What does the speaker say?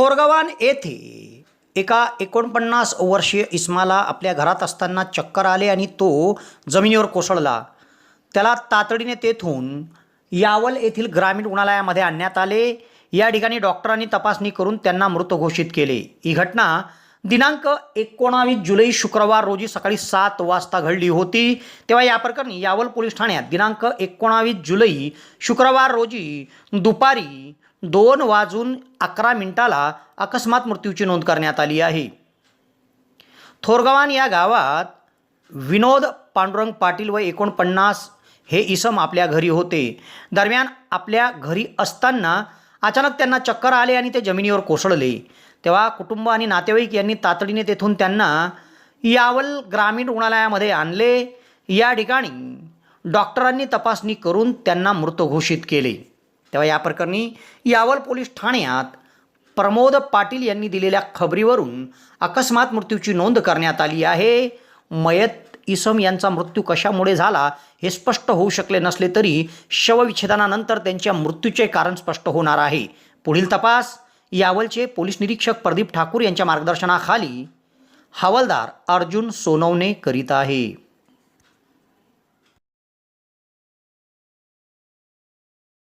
थोरगवान येथे एका एकोणपन्नास वर्षीय इस्माला आपल्या घरात असताना चक्कर आले आणि तो जमिनीवर कोसळला. त्याला तातडीने तेथून यावल येथील ग्रामीण रुग्णालयामध्ये आणण्यात आले. या ठिकाणी डॉक्टरांनी तपासणी करून त्यांना मृत घोषित केले. ही घटना दिनांक एकोणावीस जुलै शुक्रवार रोजी सकाळी सात वाजता घडली होती. तेव्हा या प्रकरणी यावल पोलीस ठाण्यात दिनांक एकोणावीस जुलै शुक्रवार रोजी दुपारी दोन वाजून अकरा मिनिटाला अकस्मात मृत्यूची नोंद करण्यात आली आहे. थोरगवान या गावात विनोद पांडुरंग पाटील व एकोणपन्नास हे इसम आपल्या घरी होते. दरम्यान आपल्या घरी असताना अचानक त्यांना चक्कर आले आणि ते जमिनीवर कोसळले. तेव्हा कुटुंब आणि नातेवाईक यांनी तातडीने तेथून त्यांना यावल ग्रामीण रुग्णालयामध्ये आणले. या ठिकाणी डॉक्टरांनी तपासणी करून त्यांना मृत घोषित केले. तेव्हा या प्रकरणी यावल पोलीस ठाण्यात प्रमोद पाटील यांनी दिलेल्या खबरीवरून अकस्मात मृत्यूची नोंद करण्यात आली आहे. मयत इसम यांचा मृत्यू कशामुळे झाला हे स्पष्ट होऊ शकले नसले तरी शवविच्छेदनानंतर त्यांच्या मृत्यूचे कारण स्पष्ट होणार आहे. पुढील तपास. यावलचे पोलीस निरीक्षक प्रदीप ठाकूर यांच्या मार्गदर्शनाखाली हवालदार अर्जुन सोनवणे करीत आहे.